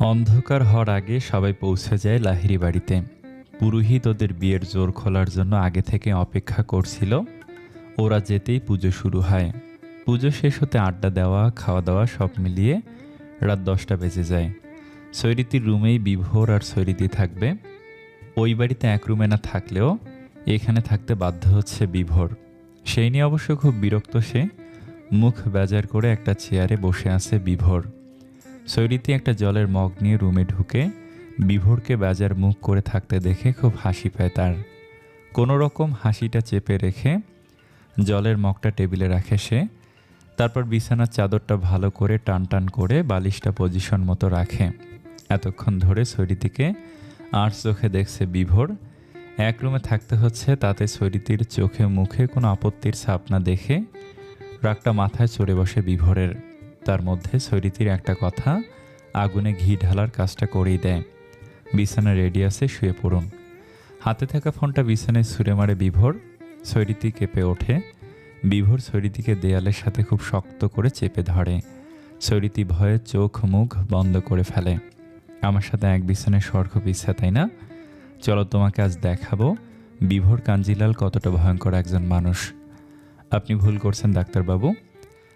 অন্ধকার হওয়ার আগে সবাই পৌঁছে যায় লাহিরি বাড়িতে। পুরোহিত ওদের বিয়ের জোর খোলার জন্য আগে থেকে অপেক্ষা করছিল। ওরা যেতেই পুজো শুরু হয়। পুজো শেষ হতে আড্ডা দেওয়া, খাওয়া দাওয়া সব মিলিয়ে রাত দশটা বেজে যায়। সৈরিতির রুমেই বিভোর আর সৈরিতি থাকবে। ওই বাড়িতে এক রুমে না থাকলেও এখানে থাকতে বাধ্য হচ্ছে বিভোর। সেই নিয়ে অবশ্য খুব বিরক্ত সে। মুখ বেজার করে একটা চেয়ারে বসে আছে বিভোর। সৈরিতি একটা জলের মগ নিয়ে রুমে ঢুকে বিভোরকে বাজার মুখ করে থাকতে দেখে খুব হাসি পায় তার। কোনো রকম হাসিটা চেপে রেখে জলের মগটা টেবিলে রাখে সে। তারপর বিছানার চাদরটা ভালো করে টান টান করে বালিশটা পজিশন মতো রাখে। এতক্ষণ ধরে সৈরিতিকে আর চোখে দেখছে বিভোর। এক রুমে থাকতে হচ্ছে, তাতে সৈরিতির চোখে মুখে কোনো আপত্তির ছাপ না দেখে রাগটা মাথায় চড়ে বসে বিভোরের। তার মধ্যে সৈরিতির একটা কথা, আগুনে ঘি ঢালার কাজটা করেই দেয়। বিছানা রেডি আছে, শুয়ে পড়ুন। হাতে থাকা ফোনটা বিছানায় ছুঁড়ে মারে বিভোর। সৈরিতি কেঁপে ওঠে। বিভোর সৈরিতিকে দেয়ালের সাথে খুব শক্ত করে চেপে ধরে। সৈরিতি ভয়ে চোখ মুখ বন্ধ করে ফেলে। আমার সাথে এক বিছানায় স্বর্গ পিছা তাই না? চলো তোমাকে আজ দেখাবো বিভোর কাঞ্জিলাল কতটা ভয়ঙ্কর একজন মানুষ। আপনি ভুল করছেন, ডাক্তারবাবু।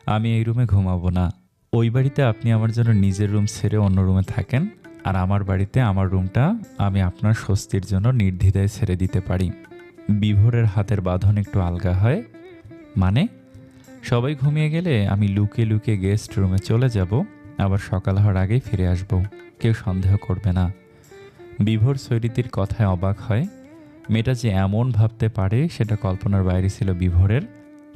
আমি এই রুমে ঘুমাবো না। ওই বাড়িতে আপনি আমার জন্য নিজের রুম ছেড়ে অন্য রুমে থাকেন, আর আমার বাড়িতে আমার রুমটা আমি আপনার স্বস্তির জন্য নির্দ্বিধায় ছেড়ে দিতে পারি। বিভোরের হাতের বাঁধন একটু আলগা হয়। মানে সবাই ঘুমিয়ে গেলে আমি লুকিয়ে লুকিয়ে গেস্ট রুমে চলে যাব, আবার সকাল হওয়ার আগেই ফিরে আসব। কেউ সন্দেহ করবে না। বিভোর সৈরিতির কথায় অবাক হয়। মেয়েটা যে এমন ভাবতে পারে, সেটা কল্পনার বাইরে ছিল বিভোরের।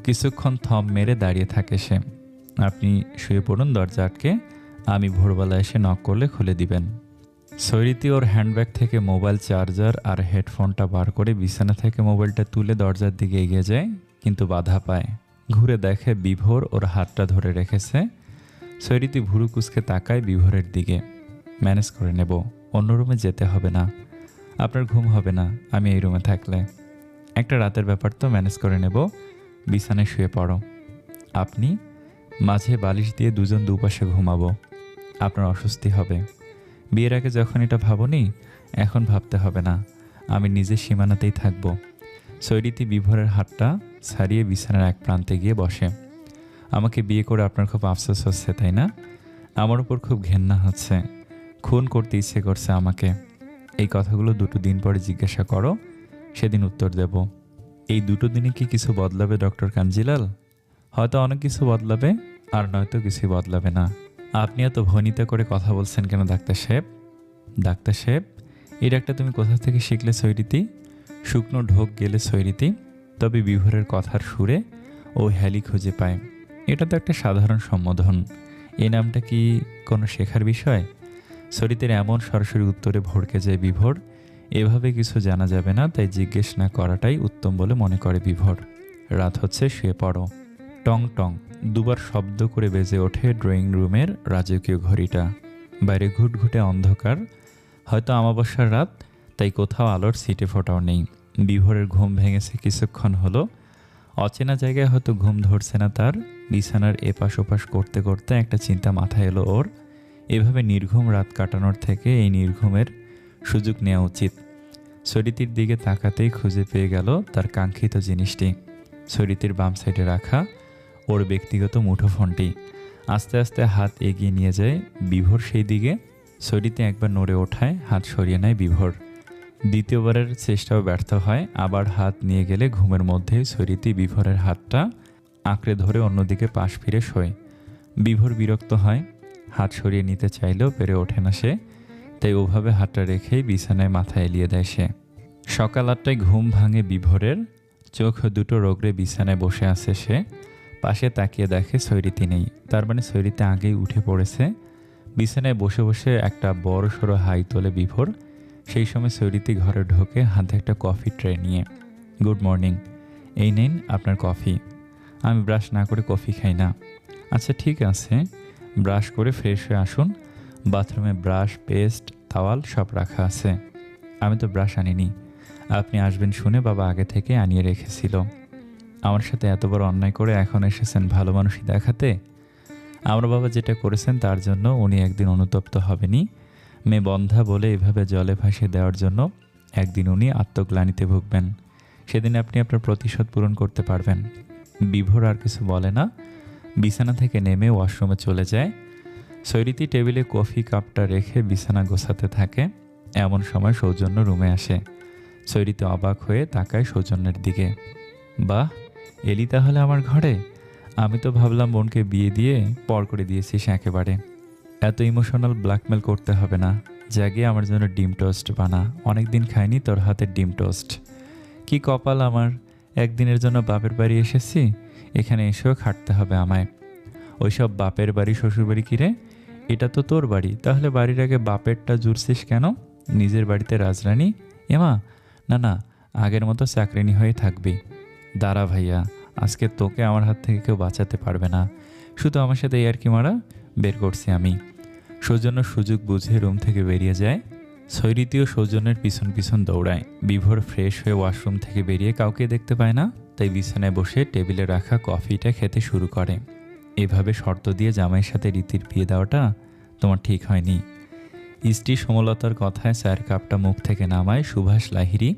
কিছুক্ষণ থম মেরে দাঁড়িয়ে থাকে সে। আপনি শুয়ে পড়ুন, দরজা আটকে। আমি ভোরবেলা এসে নক করলে খুলে দিবেন। সৈরিতি ওর হ্যান্ডব্যাগ থেকে মোবাইল চার্জার আর হেডফোনটা বার করে বিছানা থেকে মোবাইলটা তুলে দরজার দিকে এগিয়ে যায়, কিন্তু বাধা পায়। ঘুরে দেখে বিভোর ওর হাতটা ধরে রেখেছে। সৈরিতি ভুরু কুচকে তাকায় বিভোরের দিকে। ম্যানেজ করে নেব, অন্য রুমে যেতে হবে না। আপনার ঘুম হবে না, আমি এই রুমে থাকলে। একটা রাতের ব্যাপার তো ম্যানেজ করে নেব। বিছানায় শুয়ে পড়ো। আপনি মাঝে বালিশ দিয়ে দুজন দুপাশে ঘুমাবো। আপনার অস্বস্তি হবে। বিয়ের আগে যখন এটা ভাবনি, এখন ভাবতে হবে না। আমি নিজের সীমানাতেই থাকব। সৈরিতি বিভোরের হাতটা ছাড়িয়ে বিছানার এক প্রান্তে গিয়ে বসে। আমাকে বিয়ে করে আপনার খুব আফসোস হচ্ছে, তাই না? আমার উপর খুব ঘেন্না হচ্ছে। খুন করতে ইচ্ছে করছে আমাকে। এই কথাগুলো দুটো দিন পরে জিজ্ঞাসা করো, সেদিন উত্তর দেব। এই দুটো দিনে কি কিছু বদলাবে ডক্টর কাঞ্জিলাল? হয়তো অনেক কিছু বদলাবে আর নয়তো কিছুই বদলাবে না। আপনি এত ভনিতা করে কথা বলছেন কেন, ডাক্তার সাহেব? ডাক্তার সাহেব, এই ডাক্তার তুমি কোথা থেকে শিখলে সৈরিতি? শুকনো ঢোক গেলে সৈরিতি, তবে বিভোরের কথার সুরে ও হ্যালি খুঁজে পায়। এটা তো একটা সাধারণ সম্বোধন। এই নামটা কি কোনো শেখার বিষয়? সরিতের এমন সরাসরি উত্তরে ভড়কে যায় বিভোর। এভাবে কিছু জানা যাবে না, তাই জিজ্ঞেস না করাটাই উত্তম বলে মনে করে বিভোর। রাত হচ্ছে, শুয়ে পড়ো। টং টং দুবার শব্দ করে বেজে ওঠে ড্রয়িং রুমের রাজকীয় ঘড়িটা। বাইরে ঘুটঘুটে অন্ধকার। হয়তো আমাবস্যার রাত, তাই কোথাও আলোর সিটে ফোটাও নেই। বিভোরের ঘুম ভেঙেছে কিছুক্ষণ হলো। অচেনা জায়গায় হয়তো ঘুম ধরছে না তার। বিছানার এপাশ ওপাশ করতে করতে একটা চিন্তা মাথায় এলো ওর। এভাবে নির্ঘুম রাত কাটানোর থেকে এই নির্ঘুমের সুযোগ নেওয়া উচিত। সরিতির দিকে তাকাতেই খুঁজে পেয়ে গেল তার কাঙ্ক্ষিত জিনিসটি। সরিতির বাম সাইডে রাখা ওর ব্যক্তিগত মুঠোফোনটি। আস্তে আস্তে হাত এগিয়ে নিয়ে যায় বিভোর সেই দিকে। সরিতে একবার নড়ে ওঠায়, হাত সরিয়ে নেয় বিভোর। দ্বিতীয়বারের চেষ্টাও ব্যর্থ হয়, আবার হাত নিয়ে গেলে ঘুমের মধ্যে সরিতি বিভোরের হাতটা আঁকড়ে ধরে অন্যদিকে পাশ ফিরে শোয়। বিভোর বিরক্ত হয়, হাত সরিয়ে নিতে চাইলেও পেরে ওঠে না সে, তাই ওভাবে হাতটা রেখেই বিছানায় মাথা এলিয়ে দেয় সে। সকাল আটটায় ঘুম ভাঙে বিভোরের, চোখ দুটো রোগড়ে বিছানায় বসে আছে সে। পাশে তাকিয়ে দেখে সৈরিতি নেই। তার মানে সৈরিতে আগেই উঠে পড়েছে। বিছানায় বসে বসে একটা বড় সড়ো হাই তোলে বিভোর। সেই সময় সৈরিতি ঘরে ঢোকে হাতে একটা কফি ট্রে নিয়ে। Good morning. এই নিন আপনার কফি। আমি ব্রাশ না করে কফি খাই না। আচ্ছা ঠিক আছে। ব্রাশ করে ফ্রেশ হয়ে আসুন। বাথরুমে ব্রাশ, পেস্ট, তাওয়াল সব রাখা আছে। আমি তো ব্রাশ আনিনি। আপনি আসবেন শুনে বাবা আগে থেকে আনিয়ে রেখেছিল। আমার সাথে এত বড় অন্যায় করে এখন এসেছেন ভালো মানুষই দেখাতে। আমার বাবা যেটা করেছেন তার জন্য উনি একদিন অনুতপ্ত হবেনি মেয়ে বন্ধা বলে এভাবে জলে ভাসিয়ে দেওয়ার জন্য একদিন উনি আত্মগ্লানিতে ভুগবেন। সেদিন আপনি আপনার প্রতিশোধ পূরণ করতে পারবেন। বিভোর আর কিছু বলে না। বিছানা থেকে নেমে ওয়াশরুমে চলে যায়। সৈরিতি টেবিলে কফি কাপটা রেখে বিছানা গোছাতে থাকে। এমন সময় সৌজন্য রুমে আসে। সৈরিতি অবাক হয়ে তাকায় সৌজন্যের দিকে। বাহ! এলি তাহলে আমার ঘরে? আমি তো ভাবলাম বোনকে বিয়ে দিয়ে পর করে দিয়েছিস একেবারে। এত ইমোশনাল ব্ল্যাকমেল করতে হবে না। জাগে আমার জন্য ডিম টোস্ট বানা। অনেক দিন খাইনি তোর হাতের ডিম টোস্ট। কি কপাল আমার? একদিনের জন্য বাপের বাড়ি এসেছি, এখানে এসেও খাটতে হবে আমায়। ওইসব বাপের বাড়ি, শ্বশুর বাড়ি কিরে এটা তো তোর বাড়ি। তাহলে বাড়ির আগে বাপেরটা জুড়ছিস কেন? নিজের বাড়িতে রাজরানী? এমা, না না, আগের মতো চাকরিনী হয়ে থাকবি। দাঁড়া ভাইয়া, আজকে তোকে আমার হাত থেকে কেউ বাঁচাতে পারবে না। শুধু আমার সাথে এই আর কি মারা? বের করছি আমি। সৌজন্য সুযোগ বুঝে রুম থেকে বেরিয়ে যায়। সৈরিতিও সৌজন্যের পিছন পিছন দৌড়ায়। বিভোর ফ্রেশ হয়ে ওয়াশরুম থেকে বেরিয়ে কাউকে দেখতে পায় না, তাই বিছানায় বসে টেবিলে রাখা কফিটা খেতে শুরু করে। এভাবে শর্ত দিয়ে জামাইয়ের সাথে রীতির বিয়ে দেওয়াটা তোমার ঠিক হয়নি। স্ত্রী সমলতার কথায় চায়ের কাপটা মুখ থেকে নামায় সুভাষ লাহিরি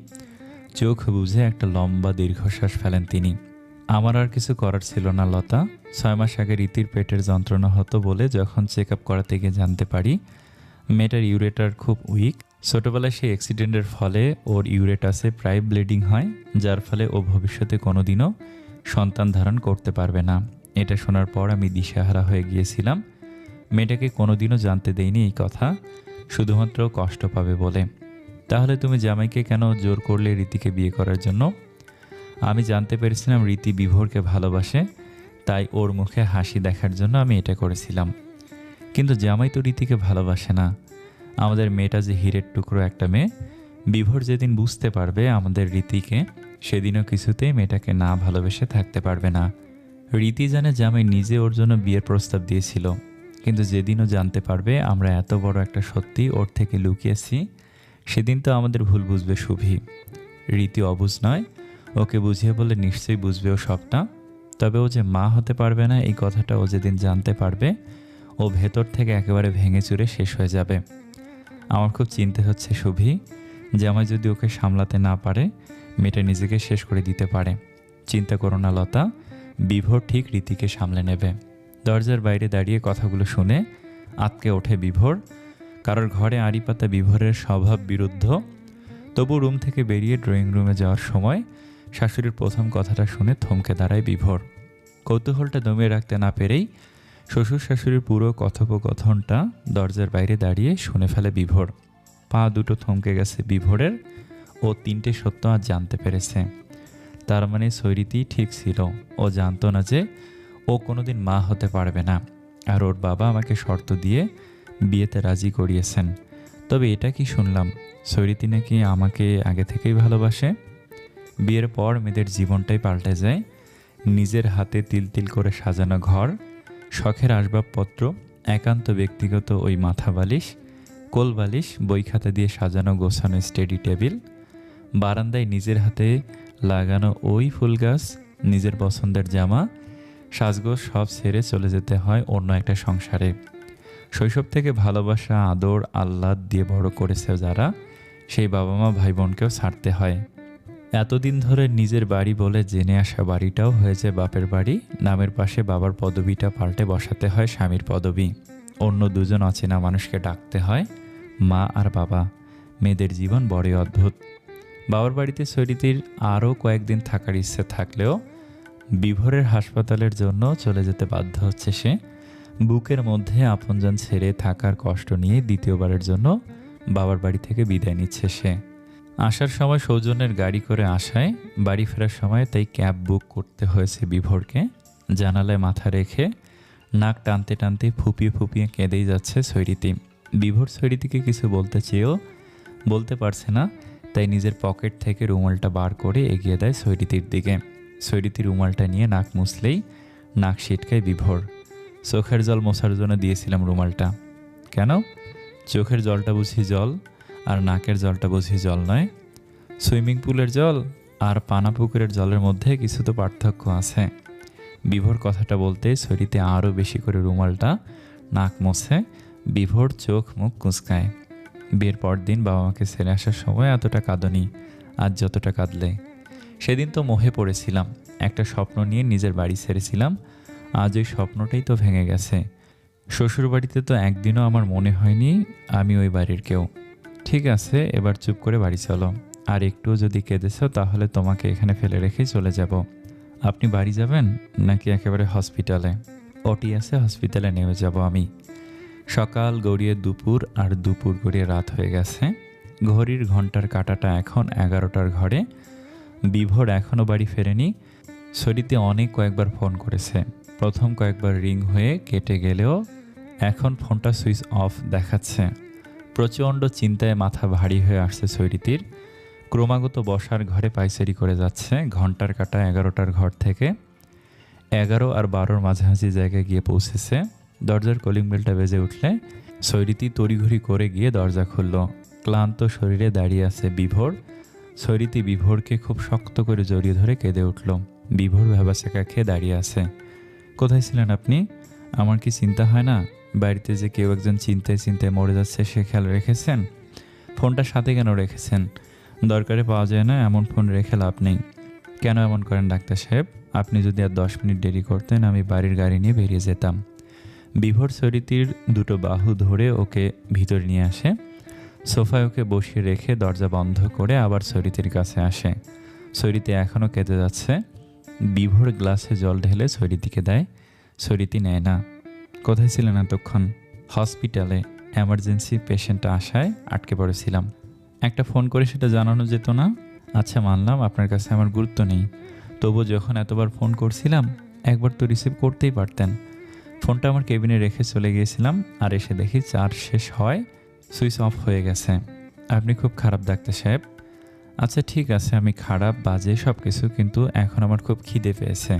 চোখ বুঝে একটা লম্বা দীর্ঘশ্বাস ফেলেন তিনি। আমার আর কিছু করার ছিল না, লতা। ছয় মাস আগে রীতির পেটের যন্ত্রণা হতো বলে যখন চেক আপ করাতে গিয়ে জানতে পারি, মেয়েটার ইউরেটার খুব উইক। ছোটোবেলায় সেই অ্যাক্সিডেন্টের ফলে ওর ইউরেটাসে প্রায় ব্লিডিং হয়, যার ফলে ও ভবিষ্যতে কোনোদিনও সন্তান ধারণ করতে পারবে না। এটা শোনার পর আমি দিশেহারা হয়ে গিয়েছিলাম। মেয়েটাকে কোনোদিনও জানতে দেয়নি এই কথা, শুধুমাত্র কষ্ট পাবে বলে। তাহলে তুমি জামাইকে কেন জোর করলে রীতিকে বিয়ে করার জন্য? আমি জানতে পেরেছিলাম রীতি বিভোরকে ভালোবাসে, তাই ওর মুখে হাসি দেখার জন্য আমি এটা করেছিলাম। কিন্তু জামাই তো রীতিকে ভালোবাসে না। আমাদের মেয়েটা যে হীরের টুকরো একটা মেয়ে, বিভোর যেদিন বুঝতে পারবে আমাদের রীতিকে, সেদিনও কিছুতেই মেয়েটাকে না ভালোবেসে থাকতে পারবে না। রীতি জানে জামাই নিজে ওর জন্য বিয়ের প্রস্তাব দিয়েছিল, কিন্তু যেদিনও জানতে পারবে আমরা এত বড় একটা সত্যি ওর থেকে লুকিয়েছি সেদিন তো আমাদের ভুল বুঝবে শুভি। রীতি অবুজ নয়। ওকে বুঝিয়ে বলে নিশ্চয়ই বুঝবে ও সবটা। তবে ও যে মা হতে পারবে না, এই কথাটা ও যেদিন জানতে পারবে, ও ভেতর থেকে একেবারে ভেঙে চুরে শেষ হয়ে যাবে। আমার খুব চিন্তা হচ্ছে শুভি, যে আমার যদি ওকে সামলাতে না পারে, মেয়েটা নিজেকে শেষ করে দিতে পারে। চিন্তা করো না, লতা। বিভোর ঠিক রীতিকে সামলে নেবে। দরজার বাইরে দাঁড়িয়ে কথাগুলো শুনে আতকে ওঠে বিভোর। কারোর ঘরে আড়ি পাতা বিভোরের স্বভাব বিরুদ্ধ, তবু রুম থেকে বেরিয়ে ড্রয়িং রুমে যাওয়ার সময় শাশুড়ির প্রথম কথাটা শুনে থমকে দাঁড়ায় বিভোর। কৌতূহলটা দমিয়ে রাখতে না পেরেই শ্বশুর শাশুড়ির পুরো কথোপকথনটা দরজার বাইরে দাঁড়িয়ে শুনে ফেলে বিভোর। পা দুটো থমকে গেছে বিভোরের ও তিনটে সত্য আজ জানতে পেরেছে। তার মানে সৈরিতি ঠিক ছিল। ও জানতো না যে ও কোনোদিন মা হতে পারবে না। আর ওর বাবা আমাকে শর্ত দিয়ে বিয়েতে রাজি করিয়েছেন। তবে এটা কি শুনলাম, সৈরিতি নাকি আমাকে আগে থেকেই ভালোবাসে? বিয়ের পর মেয়েদের জীবনটাই পাল্টে যায়। নিজের হাতে তিল তিল করে সাজানো ঘর, শখের আসবাবপত্র, একান্ত ব্যক্তিগত ওই মাথা বালিশ, কোল বালিশ, বই খাতা দিয়ে সাজানো গোছানো স্টেডি টেবিল, বারান্দায় নিজের হাতে লাগানো ওই ফুল গাছ, নিজের পছন্দের জামা, সাজগোজ সব ছেড়ে চলে যেতে হয় অন্য একটা সংসারে। শৈশব থেকে ভালোবাসা, আদর, আহ্লাদ দিয়ে বড় করেছে যারা, সেই বাবা মা ভাই বোনকেও ছাড়তে হয়। এতদিন ধরে নিজের বাড়ি বলে জেনে আসা বাড়িটাও হয়েছে বাপের বাড়ি। নামের পাশে বাবার পদবিটা পাল্টে বসাতে হয় স্বামীর পদবি। অন্য দুজন অচেনা মানুষকে ডাকতে হয়, মা আর বাবা। মেয়েদের জীবন বড়ই অদ্ভুত। বাবার বাড়িতে সৈরিতির আরও কয়েকদিন থাকার ইচ্ছে থাকলেও বিভোরের হাসপাতালের জন্য চলে যেতে বাধ্য হচ্ছে সে। বুকের মধ্যে আপনজন ছেড়ে থাকার কষ্ট নিয়ে দ্বিতীয়বারের জন্য বাবার বাড়ি থেকে বিদায় নিচ্ছে সে। আসার সময় সৌজন্যের গাড়ি করে আসায় বাড়ি ফেরার সময় তাই ক্যাব বুক করতে হয়েছে বিভোরকে। জানালায় মাথা রেখে নাক টানতে টানতে ফুপিয়ে ফুপিয়ে কেঁদেই যাচ্ছে সৈরিতি। বিভোর সৈরিতিকে কিছু বলতে চেয়েও বলতে পারছে না, তাই নিজের পকেট থেকে রুমালটা বার করে এগিয়ে দেয় সৈরিতির দিকে। সৈরিতি রুমালটা নিয়ে নাক মুছলেই নাক ছিটকায় বিভোর। চোখের জল মোছার জন্য দিয়েছিলাম রুমালটা। কেন? চোখের জলটা বুঝি জল, আর নাকের জলটা বুঝি জল নয়। সুইমিং পুলের জল আর পানা পুকুরের জলের মধ্যে কিছু তো পার্থক্য আছে। বিভোর কথাটা বলতে শরীরে আরও বেশি করে রুমালটা নাক মোছে, বিভোর চোখ মুখ কুঁচকায়। বিয়ের পর দিন বাবা মাকে ছেড়ে আসার সময় এতটা কাঁদনি, আজ যতটা কাঁদলে। সেদিন তো মোহে পড়েছিলাম, একটা স্বপ্ন নিয়ে নিজের বাড়ি ছেড়েছিলাম আজ ওই স্বপ্নটাই তো ভেঙে গেছে। শ্বশুরবাড়িতে তো একদিনও আমার মনে হয়নি আমি ওই বাড়ির কেউ। ঠিক আছে, এবার চুপ করে বাড়ি চলো। আর একটুও যদি কেঁদেছ তাহলে তোমাকে এখানে ফেলে রেখেই চলে যাব। আপনি বাড়ি যাবেন নাকি একেবারে হসপিটালে? ওটি আছে হসপিটালে নেমে যাব আমি। সকাল গড়িয়ে দুপুর আর দুপুর গড়িয়ে রাত হয়ে গেছে। ঘড়ির ঘণ্টার কাটাটা এখন এগারোটার ঘরে। বিভোর এখনও বাড়ি ফেরেনি। সরিতে অনেক কয়েকবার ফোন করেছে। প্রথম কয়েকবার রিং হয়ে কেটে গেলেও এখন ফোনটা সুইচ অফ দেখাচ্ছে। প্রচণ্ড চিন্তায় মাথা ভারী হয়ে আসছে সৈরিতির ক্রমাগত বসার ঘরে পাইচারি করে যাচ্ছে ঘণ্টার কাটা এগারোটার ঘর থেকে। এগারো আর বারোর মাঝামাঝি জায়গায় গিয়ে পৌঁছেছে। দরজার কলিং বেলটা বেজে উঠলে সৈরিতি তড়িঘড়ি করে গিয়ে দরজা খুলল। ক্লান্ত শরীরে দাঁড়িয়ে আছে বিভোর। সৈরিতি বিভোরকে খুব শক্ত করে জড়িয়ে ধরে কেঁদে উঠল। বিভোর ভেবাসেকা খেয়ে দাঁড়িয়ে আছে। কোথায় ছিলেন আপনি? আমার কি চিন্তা হয় না? বাড়িতে যে কেউ একজন চিন্তায় চিন্তায় মরে যাচ্ছে, সে খেয়াল রেখেছেন? ফোনটা সাথে কেন রেখেছেন? দরকারে পাওয়া যায় না, এমন ফোন রেখে লাভ নেই। কেন এমন করেন, ডাক্তার সাহেব? আপনি যদি আর দশ মিনিট দেরি করতেন, আমি বাড়ির গাড়ি নিয়ে বেরিয়ে যেতাম। বিভোর সরিতির দুটো বাহু ধরে ওকে ভিতরে নিয়ে আসে। সোফায় ওকে বসিয়ে রেখে দরজা বন্ধ করে আবার সরিতির কাছে আসে। সরিতি এখনও কেঁদে যাচ্ছে। বিভোর গ্লাসে জল ঢেলে সরিতিকে দেয়। সরিতি নেয় না। কোথায় ছিলেন এতক্ষণ? হসপিটালে এমার্জেন্সি পেশেন্ট আসায় আটকে পড়েছিলাম। একটা ফোন করে সেটা জানানো যেত না। আচ্ছা মানলাম আপনার কাছে আমার গুরুত্ব নেই। তবু যখন এতবার ফোন করছিলাম, একবার তো রিসিভ করতেই পারতেন। ফোনটা আমার কেবিনে রেখে চলে গিয়েছিলাম আর এসে দেখি চার্জ শেষ হয়, সুইচ অফ হয়ে গেছে। আপনি খুব খারাপ ডাক্তার সাহেব। আচ্ছা ঠিক আছে, আমি খারাপ, বাজে সব কিছু কিন্তু এখন আমার খুব খিদে পেয়েছে।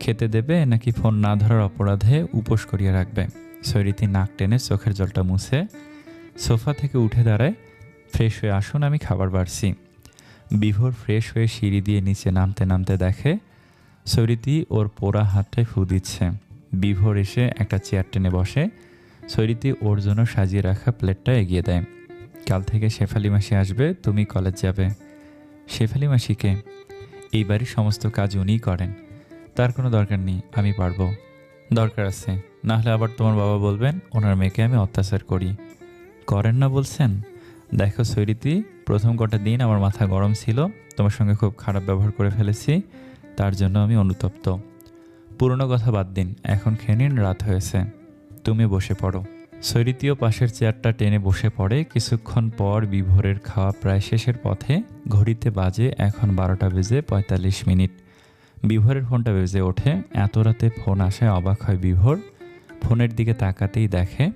খেতে দেবে নাকি ফোন না ধরার অপরাধে উপোস করিয়ে রাখবে? সৈরিতি নাক টেনে চোখের জলটা মুছে সোফা থেকে উঠে দাঁড়ায়। ফ্রেশ হয়ে আসুন, আমি খাবার বাড়ছি। বিভোর ফ্রেশ হয়ে সিঁড়ি দিয়ে নিচে নামতে নামতে দেখে সৈরিতি ওর পোড়া হাতটায় ফু দিচ্ছে। বিভোর এসে একটা চেয়ার টেনে বসে। সৈরিতি ওর জন্য সাজিয়ে রাখা প্লেটটা এগিয়ে দেয়। কাল থেকে শেফালি মাসি আসবে, তুমি কলেজ যাবে। শেফালি মাসিকে এই বাড়ির সমস্ত কাজ উনিই করেন। তার কোনো দরকার নেই, আমি পারব। দরকার আছে না হলে আবার তোমার বাবা বলবেন, ওনার মেয়েকে আমি অত্যাচার করি। করেন না বলছেন? দেখো সৈরিতি, প্রথম কটা দিন আমার মাথা গরম ছিল, তোমার সঙ্গে খুব খারাপ ব্যবহার করে ফেলেছি, তার জন্য আমি অনুতপ্ত। পুরনো কথা বাদ দিন, এখন খেয়ে নিন, রাত হয়েছে। তুমি বসে পড়ো। সৈরিতীয় পাশের চেয়ারটা টেনে বসে পড়ে। কিছুক্ষণ পর বিভোরের খাওয়া প্রায় শেষের পথে ঘড়িতে বাজে এখন বারোটা বেজে পঁয়তাল্লিশ মিনিট। বিভোরের ফোনটা বেজে ওঠে। এত রাতে ফোন আসে অবাক হয় বিভোর। ফোনের দিকে তাকাতেই দেখে,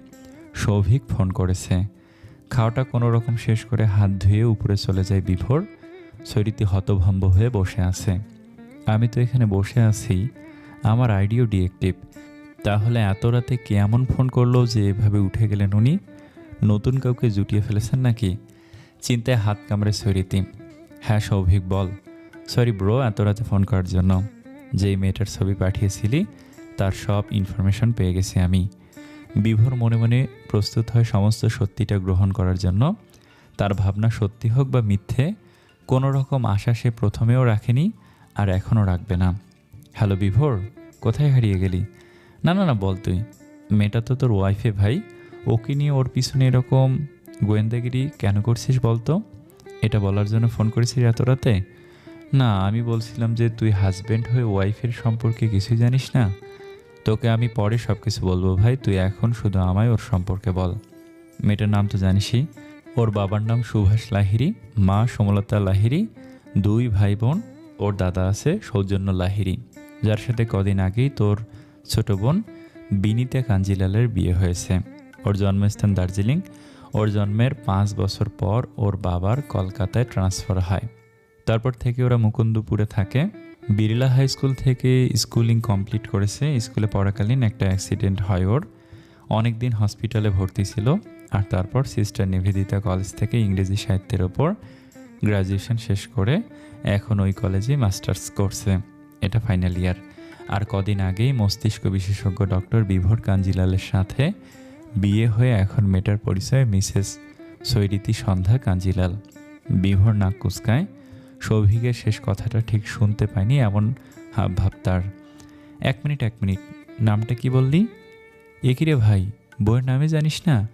সৌভিক ফোন করেছে। খাওয়াটা কোনো রকম শেষ করে হাত ধুয়ে উপরে চলে যায় বিভোর। সৈরিতি হতভম্ব হয়ে বসে আছে। আমি তো এখানে বসে আছি। আমার আইডিও ডিএক্টিভ। তাহলে এত রাতে কে এমন ফোন করল যে এভাবে উঠে গেলেন উনি? নতুন কাউকে জুটিয়ে ফেলেছেন নাকি? চিন্তায় হাত কামড়ে সরিতি। হ্যাঁ সৌভিক, বল। সরি ব্রো, এত রাতে ফোন করার জন্য। যেই মেয়েটার ছবি পাঠিয়েছিলি, তার সব ইনফরমেশন পেয়ে গেছি আমি। বিভোর মনে মনে প্রস্তুত হয় সমস্ত সত্যিটা গ্রহণ করার জন্য। তার ভাবনা সত্যি হোক বা মিথ্যে, কোনো রকম আশা সে প্রথমেও রাখেনি আর এখনও রাখবে না। হ্যালো বিভোর, কোথায় হারিয়ে গেলি? না না না, বল তুই। মেয়েটা তো তোর ওয়াইফে ভাই। ওকে নিয়ে ওর পিছনে এরকম গোয়েন্দাগিরি কেন করছিস বলতো? এটা বলার জন্য ফোন করেছিস এত রাতে? না, আমি বলছিলাম যে তুই হাজব্যান্ড হয়ে ওয়াইফের সম্পর্কে কিছুই জানিস না। তোকে আমি পরে সব কিছু বলব ভাই, তুই এখন শুধু আমায় ওর সম্পর্কে বল। মেয়েটার নাম তো জানিসই। ওর বাবার নাম সুভাষ লাহিরি মা সমলতা লাহিরি দুই ভাই বোন, ওর দাদা আছে সৌজন্য লাহিরি যার সাথে কদিন আগেই তোর ছোট বোন বিনীতা কাঞ্জিলালের বিয়ে হয়েছে। ওর জন্মস্থান দার্জিলিং। ওর জন্মের পাঁচ বছর পর ওর বাবার কলকাতায় ট্রান্সফার হয়। তারপর থেকে ওরা মুকুন্দপুরে থাকে। বিড়লা হাই স্কুল থেকে স্কুলিং কমপ্লিট করেছে। স্কুলে পড়াকালীন একটা অ্যাক্সিডেন্ট হয় ওর। অনেক দিন হসপিটালে ভর্তি ছিল। আর তারপর সিস্টার নিবেদিতা কলেজ থেকে ইংরেজি সাহিত্যের ওপর গ্র্যাজুয়েশন শেষ করে এখন ওই কলেজে মাস্টার্স করছে। এটা ফাইনাল ইয়ার। আর কদিন আগেই মস্তিষ্ক বিশেষজ্ঞ ডক্টর বিভোর কাঞ্জিলালের সাথে বিয়ে হয়ে এখন মেটার পরিচয়ে মিসেস সৈরিতি সন্ধ্যা কাঞ্জিলাল। বিভোর নাক কুচকায়, সৌভিকের শেষ কথাটা ঠিক শুনতে পায়নি এমন হাব ভাব তার। এক মিনিট এক মিনিট, নামটা কি বললি? এ রে ভাই, বইয়ের নামে জানিস না?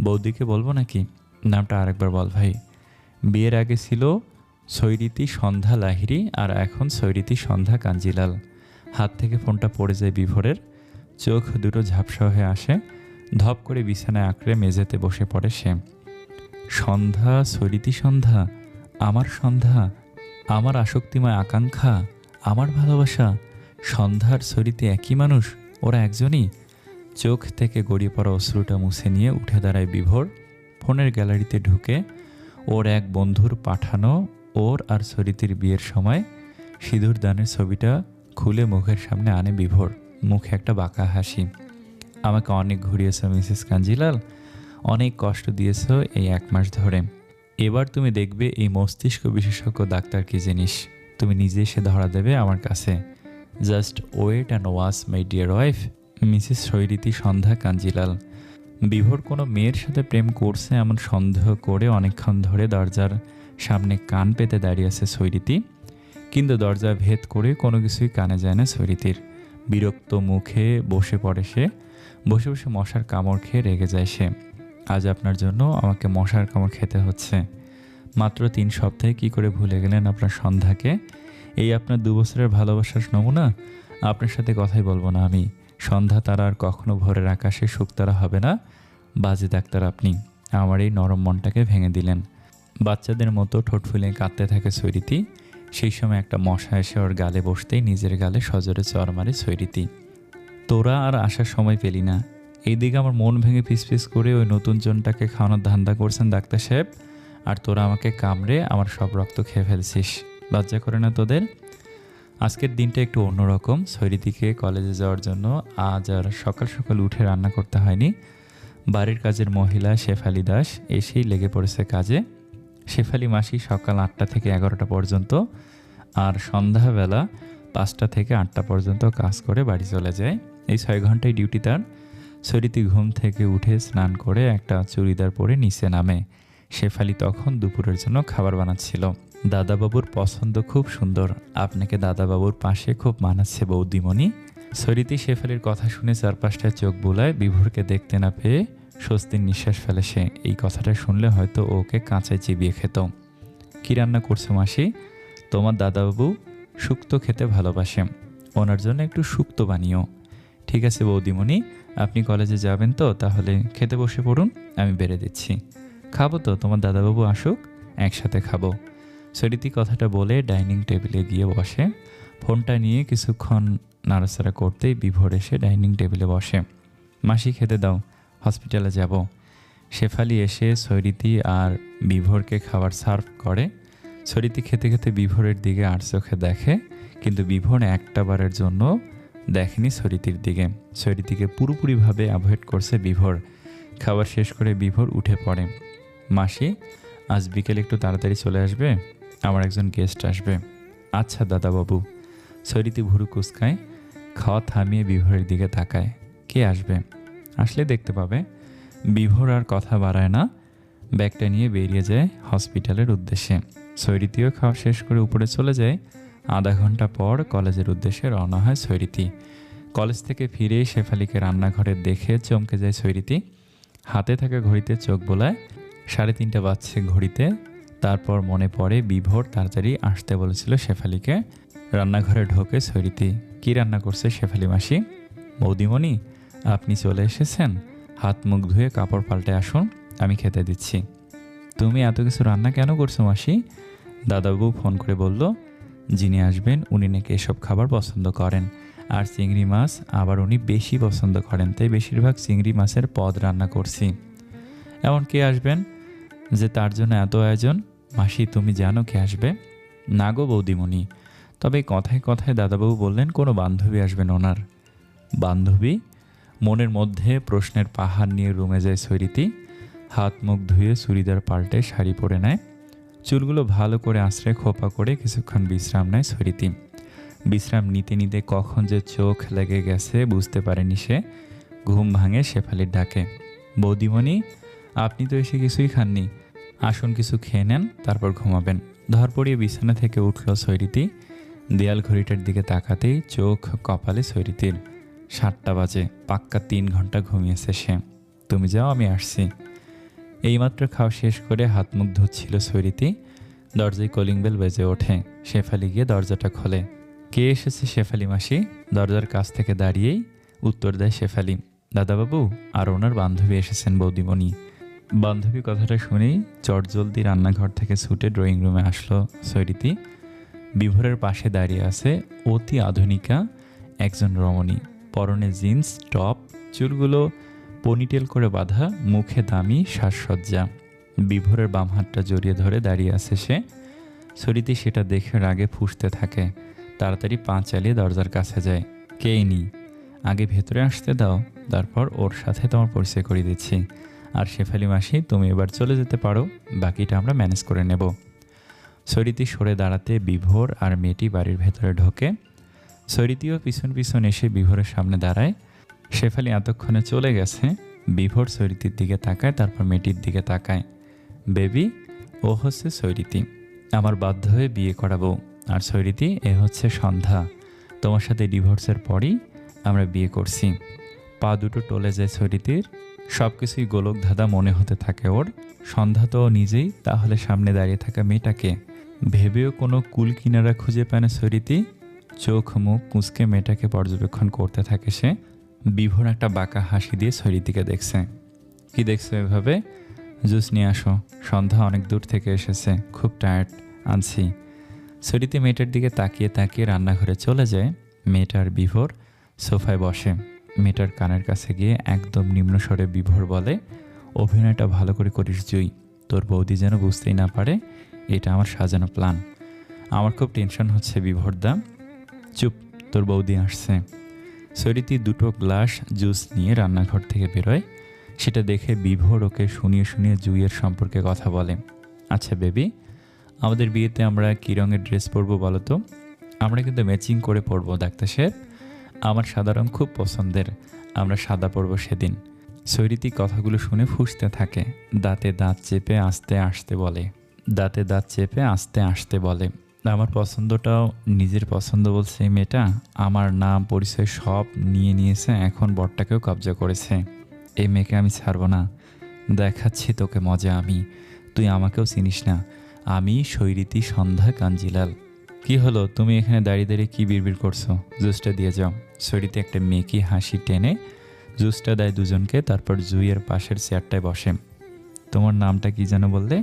বৌদিকে বলব নাকি? নামটা আরেকবার বল ভাই। বিয়ের আগে ছিল সৈরিতি সন্ধ্যা লাহিরি আর এখন সৈরিতি সন্ধ্যা কাঞ্জিলাল। হাত থেকে ফোনটা পড়ে যায় বিভোরের। চোখ দুটো ঝাপসা হয়ে আসে। ধপ করে বিছানায় আঁকড়ে মেঝেতে বসে পড়ে সে। সন্ধ্যা, সরিতি সন্ধ্যা, আমার সন্ধ্যা, আমার আসক্তিময় আকাঙ্ক্ষা, আমার ভালোবাসা, সন্ধ্যার সরিতে একই মানুষ, ওরা একজনই। চোখ থেকে গড়িয়ে পড়া অশ্রুটা মুছে নিয়ে উঠে দাঁড়ায় বিভোর। ফোনের গ্যালারিতে ঢুকে ওর এক বন্ধুর পাঠানো ওর আর সরিতির বিয়ের সময় সিঁদুর দানের ছবিটা খুলে মুখের সামনে আনে বিভোর। মুখে একটা বাঁকা হাসি। আমাকে অনেক ঘুরিয়েছ, মিসেস কাঞ্জিলাল। অনেক কষ্ট দিয়েছ এই এক মাস ধরে। এবার তুমি দেখবে এই মস্তিষ্ক বিশেষজ্ঞ ডাক্তার কি জিনিস। তুমি নিজে এসে ধরা দেবে আমার কাছে। Just wait and was my dear wife, Mrs Shairiti Sandhya Kanjilal. বিভোর কোনো মেয়ের সাথে প্রেম করছে এমন সন্দেহ করে অনেকক্ষণ ধরে দরজার সামনে কান পেতে দাঁড়িয়ে আছে সৈরীতি। কিন্তু দরজা ভেদ করে কোনো কিছুই কানে যায় না সৈরীতির। বিরক্ত মুখে বসে পড়ে সে। বসে বসে মশার কামড় খেয়ে রেগে যায় সে। আজ আপনার জন্য আমাকে মশার কামড় খেতে হচ্ছে। মাত্র তিন সপ্তাহে কি করে ভুলে গেলেন আপনার সন্ধ্যাকে? এই আপনার দু বছরের ভালোবাসার নমুনা? আপনার সাথে কথাই বলব না আমি। সন্ধ্যা তারা আর কখনো ভোরের আকাশে শুকতারা হবে না। বাজে ডাক্তার আপনি। আমার এই নরম মনটাকে ভেঙে দিলেন। বাচ্চাদের মতো ঠোঁট ফুলে কাঁদতে থাকে সৈরিতি। সেই সময় একটা মশা এসে ওর গালে বসতেই নিজের গালে সজোরে চর মারে সৈরিতি তোরা আর আসার সময় পেলি না। এইদিকে আমার মন ভেঙে ফিসফিস করে ওই নতুন জনটাকে খাওয়ানোর ধান্দা করছেন ডাক্তার সাহেব। আর তোরা আমাকে কামড়ে আমার সব রক্ত খেয়ে ফেলছিস। লজ্জা করে না তোদের? আজকের দিনটা একটু অন্যরকম। সৈরিদিকে কলেজে যাওয়ার জন্য আজ আর সকাল সকাল উঠে রান্না করতে হয়নি। বাড়ির কাজের মহিলা শেফালি দাস এসেই লেগে পড়েছে কাজে। শেফালি মাসি সকাল আটটা থেকে এগারোটা পর্যন্ত আর সন্ধ্যাবেলা পাঁচটা থেকে আটটা পর্যন্ত কাজ করে বাড়ি চলে যায়। এই ছয় ঘন্টায় ডিউটি তার। সরিতি ঘুম থেকে উঠে স্নান করে একটা চুড়িদার পরে নিচে নামে। শেফালি তখন দুপুরের জন্য খাবার বানাচ্ছিল। দাদাবাবুর পছন্দ খুব সুন্দর। আপনাকে দাদাবাবুর পাশে খুব মানাচ্ছে বৌদিমণি। সরিতি শেফালির কথা শুনে চারপাশটায় চোখ বুলায় বিভোরকে দেখতে না পেয়ে স্বস্তির নিঃশ্বাস ফেলে সে এই কথাটা শুনলে হয়তো ওকে কাঁচায় চিবিয়ে খেত। কী রান্না করছ মাসি? তোমার দাদাবাবু শুক্তো খেতে ভালোবাসে। ওনার জন্য একটু শুক্তো বানিও। ঠিক আছে বৌদিমণি, আপনি কলেজে যাবেন তো, তাহলে খেতে বসে পড়ুন, আমি বেড়ে দিচ্ছি। খাব তো, তোমার দাদাবাবু আসুক, একসাথে খাব। সরিতি কথাটা বলে ডাইনিং টেবিলে গিয়ে বসে। ফোনটা নিয়ে কিছুক্ষণ নাড়াচাড়া করতেই বিভোর এসে ডাইনিং টেবিলে বসে। মাসি, খেতে দাও। হসপিটালে যাব। শেফালি এসে সৈরিতি আর বিভোরকে খাবার সার্ভ করে। সরিতি খেতে খেতে বিভোরের দিকে আর চোখে দেখে, কিন্তু বিভোর একটা বারের জন্য দেখেনি সরিতির দিকে। সরিতিকে পুরোপুরিভাবে অ্যাভয়েড করছে বিভোর। খাবার শেষ করে বিভোর উঠে পড়ে। মাসি, আজ বিকেল একটু তাড়াতাড়ি চলে আসবে? আমার একজন গেস্ট আসবে। আচ্ছা দাদাবাবু। সরিতি ভুরু কুচকায়, খাওয়া থামিয়ে বিভোরের দিকে তাকায়। কে আসবে? আসলে দেখতে পাবে, বিভোর আর কথা বাড়ায় না, ব্যাগটা নিয়ে বেরিয়ে যায় হসপিটালের উদ্দেশ্যে। সৈরিতিও খাওয়া শেষ করে উপরে চলে যায়। আধা ঘণ্টা পর কলেজের উদ্দেশ্যে রওনা হয় সৈরিতি। কলেজ থেকে ফিরে শেফালিকে রান্নাঘরে দেখে চমকে যায় সৈরিতি। হাতে থাকা ঘড়িতে চোখ বোলায়, সাড়ে তিনটা বাজছে ঘড়িতে। তারপর মনে পড়ে বিভোর তাড়াতাড়ি আসতে বলেছিল শেফালিকে। রান্নাঘরে ঢোকে সৈরিতি, কি রান্না করছে শেফালি মাসি? বৌদিমণি আপনি চলে এসেছেন? হাত মুখ ধুয়ে কাপড় পাল্টে আসুন, আমি খেতে দিচ্ছি। তুমি এত কিছু রান্না কেন করছ মাসি? দাদাবাবু ফোন করে বলল, যিনি আসবেন উনি নাকি এসব খাবার পছন্দ করেন। আর চিংড়ি মাছ আবার উনি বেশি পছন্দ করেন, তাই বেশিরভাগ চিংড়ি মাছের পদ রান্না করছি। এমন কে আসবেন? যে তার জন্য এত আয়োজন? মাসি, তুমি জানো কে আসবে? না গো বৌদিমণি। তবে কথায় কথায় দাদাবাবু বললেন, কোনো বান্ধবী আসবেন ওনার। বান্ধবী? মনের মধ্যে প্রশ্নের পাহাড় নিয়ে রুমে যায় সৈরিতি। হাত মুখ ধুয়ে চুড়িদার পাল্টে শাড়ি পরে নেয়। চুলগুলো ভালো করে আশ্রয় খোপা করে কিছুক্ষণ বিশ্রাম নেয় সরিতি। বিশ্রাম নিতে নিতে কখন যে চোখ লেগে গেছে বুঝতে পারেনি সে। ঘুম ভাঙে শেফালির ডাকে, বৌদিমণি, আপনি তো এসে কিছুই খাননি। আসুন কিছু খেয়ে নেন, তারপর ঘুমাবেন। ধর পড়িয়ে বিছানা থেকে উঠল সৈরিতি। দেয়াল ঘড়িটার দিকে তাকাতেই চোখ কপালে সৈরিতির। সাতটা বাজে, পাক্কা তিন ঘণ্টা ঘুমিয়েছে সে। তুমি যাও, আমি আসছি। এইমাত্র খাওয়া শেষ করে হাত মুখ ধুচ্ছিল সৈরিতি। দরজায় কলিং বেল বেজে ওঠে। শেফালি গিয়ে দরজাটা খোলে। কে এসেছে শেফালি মাসি? দরজার কাছ থেকে দাঁড়িয়েই উত্তর দেয় শেফালি। দাদাবাবু, আর ওনার বান্ধবী এসেছেন বৌদিমণি। বান্ধবী কথাটা শুনেই চটজলদি রান্নাঘর থেকে ছুটে ড্রয়িং রুমে আসলো সৈরিতি। বিভোরের পাশে দাঁড়িয়ে আছে অতি আধুনিকা একজন রমণী। পরনে জিন্স, টপ, চুলগুলো পনিটেল করে বাঁধা, মুখে দামি সাজসজ্জা। বিভোরের বাম হাতটা জড়িয়ে ধরে দাঁড়িয়ে আছে সে। সরিতি সেটা দেখে রাগে ফুসতে থাকে। তাড়াতাড়ি পা চালিয়ে দরজার কাছে যায়। কেই নি আগে ভেতরে আসতে দাও, তারপর ওর সাথে তোমার পরিচয় করিয়ে দিচ্ছি। আর শেফালি মাসি, তুমি এবার চলে যেতে পারো, বাকিটা আমরা ম্যানেজ করে নেব। সরিতি সরে দাঁড়াতে বিভোর আর মেয়েটি বাড়ির ভেতরে ঢোকে। সরিতিও পিছন পিছন এসে বিভোরের সামনে দাঁড়ায়। শেফালি এতক্ষণে চলে গেছে, বিভোর সরিতির দিকে তাকায়, তারপর মেয়েটির দিকে তাকায়। বেবি, ও হচ্ছে সৈরিতি, আমার বাধ্য হয়ে বিয়ে করাবো আর সৈরিতি, এ হচ্ছে সন্ধ্যা। তোমার সাথে ডিভোর্সের পরই আমরা বিয়ে করছি। পা দুটো টলে যায় সৈরিতির। সব কিছুই গোলক ধাঁধা মনে হতে থাকে ওর। সন্ধ্যা তো নিজেই তাহলে সামনে দাঁড়িয়ে থাকা মেয়েটাকে। ভেবেও কোনো কুল কিনারা খুঁজে পায় না সৈরিতি। চোখ মুখ কুঁচকে মেয়েটাকে পর্যবেক্ষণ করতে থাকে সে, বিভোর একটা বাঁকা হাসি দিয়ে সৈরিতিকে দেখছে। কি দেখছ এভাবে? জুস নিয়ে আসো, সন্ধ্যা অনেক দূর থেকে এসেছে, খুব টায়ার্ড আনছি। সরিতে মেয়েটার দিকে তাকিয়ে তাকিয়ে রান্নাঘরে চলে যায় মেয়েটার বিভোর সোফায় বসে। মেয়েটার কানের কাছে গিয়ে একদম নিম্ন স্বরে বিভোর বলে, অভিনয়টা ভালো করে করিস জুই, তোর বৌদি যেন বুঝতেই না পারে, এটা আমার সাজানো প্ল্যান আমার খুব টেনশন হচ্ছে বিভোরদা। চুপ, তোর বৌদি আসছে। সরিতি দুটো গ্লাস জুস নিয়ে রান্নাঘর থেকে বেরোয়। সেটা দেখে বিভোর ওকে শুনিয়ে শুনিয়ে জুইয়ের সম্পর্কে কথা বলে। আচ্ছা বেবি, আমাদের বিয়েতে আমরা কী রঙের ড্রেস পরবো বলো তো? আমরা কিন্তু ম্যাচিং করে পরবো, ডাক্তার সাহেব। আমার সাদা রং খুব পছন্দের। আমরা সাদা পরবো সেদিন। সৈরিতি কথাগুলো শুনে ফুসতে থাকে। দাঁতে দাঁত চেপে আসতে আসতে বলে। দাঁতে দাঁত চেপে আসতে আসতে বলে। আমার পছন্দটাও নিজের পছন্দ বলছে মেয়েটা। আমার নাম, পরিচয় সব নিয়ে নিয়েছে, এখন বরটাকেও কবজা করেছে। এই মেয়েকে আমি ছাড়বো না। দেখাচ্ছি তোকে মজা আমি। তুই আমাকেও চিনিস না। আমি সৈরিতি সন্ধ্যা কাঞ্জিলাল। কি হলো? তুমি এখানে দাঁড়িয়ে দাঁড়িয়ে কী বিড়বিড় করছ? জুসটা দিয়ে যাও। সৈরিতি একটা মেকি হাসি টেনে জুসটা দেয় দুজনকে, তারপর জুইয়ের পাশের চেয়ারটায় বসে। তোমার নামটা কি যেন বললে?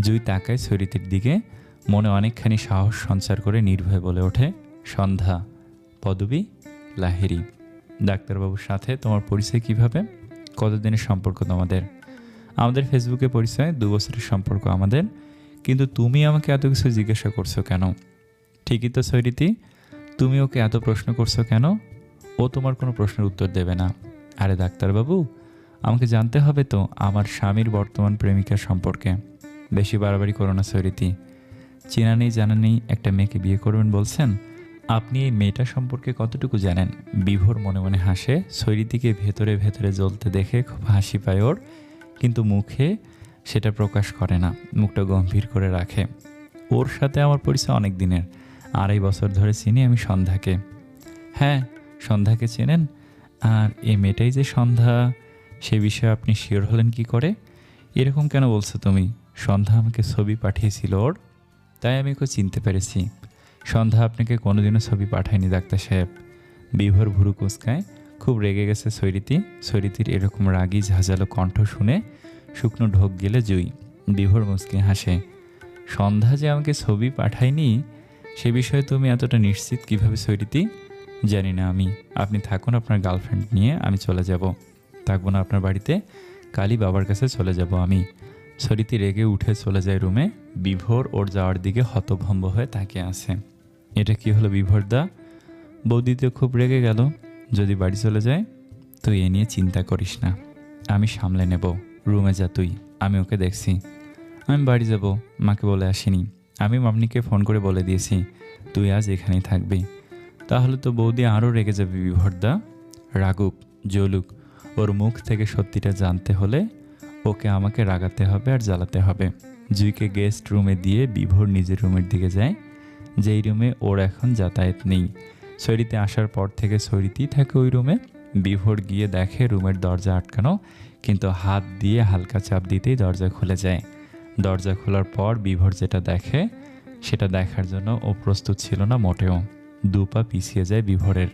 জুই তাকায় সৈরিতির দিকে। মনে অনেকখানি সাহস সঞ্চার করে নির্ভয় বলে ওঠে, সন্ধ্যা, পদবী লাহিরি ডাক্তারবাবুর সাথে তোমার পরিচয় কীভাবে? কতদিনের সম্পর্ক তোমাদের? আমাদের ফেসবুকে পরিচয়, দু বছরের সম্পর্ক আমাদের। কিন্তু তুমি আমাকে এত কিছু জিজ্ঞাসা করছ কেন? ঠিকই তো সৈরিতি, তুমি ওকে এত প্রশ্ন করছ কেন? ও তোমার কোনো প্রশ্নের উত্তর দেবে না। আরে ডাক্তারবাবু, আমাকে জানতে হবে তো আমার স্বামীর বর্তমান প্রেমিকার সম্পর্কে। বেশি বাড়াবাড়ি করো না সৈরিতি। চেনা নেই, জানা নেই, একটা মেয়েকে বিয়ে করবেন বলছেন। আপনি এই মেয়েটা সম্পর্কে কতটুকু জানেন? বিভোর মনে মনে হাসে সৈরিতিকে ভেতরে ভেতরে জ্বলতে দেখে খুব হাসি পায় ওর, কিন্তু মুখে সেটা প্রকাশ করে না, মুখটা গম্ভীর করে রাখে। ওর সাথে আমার পরিচয় অনেক দিনের, আড়াই বছর ধরে চিনি আমি সন্ধ্যাকে। হ্যাঁ সন্ধ্যাকে চেনেন, আর এই মেয়েটাই যে সন্ধ্যা, সে বিষয়ে আপনি শিওর হলেন কি করে? এরকম কেন বলছো তুমি? সন্ধ্যা আমাকে ছবি পাঠিয়েছিল ওর তাই আমি ওকে চিনতে পেরেছি। সন্ধ্যা আপনাকে কোনোদিনও ছবি পাঠায়নি, ডাক্তার সাহেব। বিভোর ভুরু কুচকায় খুব রেগে গেছে সৈরিতি। সৈরিতির এরকম রাগি, ঝাঁঝালো কণ্ঠ শুনে শুকনো ঢোক গেলে জুই। বিভোর মুচকে হাসে, সন্ধ্যা যে আমাকে ছবি পাঠায়নি, সে বিষয়ে তুমি এতটা নিশ্চিত কীভাবে সৈরিতি? জানি না আমি। আপনি থাকুন আপনার গার্লফ্রেন্ড নিয়ে আমি চলে যাব। থাকব না আপনার বাড়িতে, কালই বাবার কাছে চলে যাব আমি। সরিতি রেগে উঠে চলে যায় রুমে। বিভোর ওর যাওয়ার দিকে হতভম্ব হয়ে তাকিয়ে আছে এটা কি হলো বিভোরদা? বৌদিতে খুব রেগে গেল। যদি বাড়ি চলে যায়, তুই এ নিয়ে চিন্তা করিস না। আমি সামলে নেব। রুমে যা তুই। আমি ওকে দেখছি। আমি বাড়ি যাব। মাকে বলে আসিনি। আমি মামনিকে ফোন করে বলে দিয়েছি, তুই আজ এখানেই থাকবি। তাহলে তো বৌদি আরও রেগে যাবে বিভোরদা। রাগুক জলুক, ওর মুখ থেকে সত্যিটা জানতে হলে ওকে আমাকে রাগাতে হবে আর জ্বালাতে হবে। জুইকে গেস্ট রুমে দিয়ে বিভোর নিজের রুমের দিকে যায়, যেই রুমে ওর এখন যাতায়াত নেই। সৈরিতে আসার পর থেকে সৈরিতেই থাকে ওই রুমে। বিভোর গিয়ে দেখে রুমের দরজা আটকানো, কিন্তু হাত দিয়ে হালকা চাপ দিতেই দরজা খুলে যায়। দরজা খোলার পর বিভোর যেটা দেখে, সেটা দেখার জন্য ও প্রস্তুত ছিল না মোটেও। দু পা পিছিয়ে যায় বিভোরের।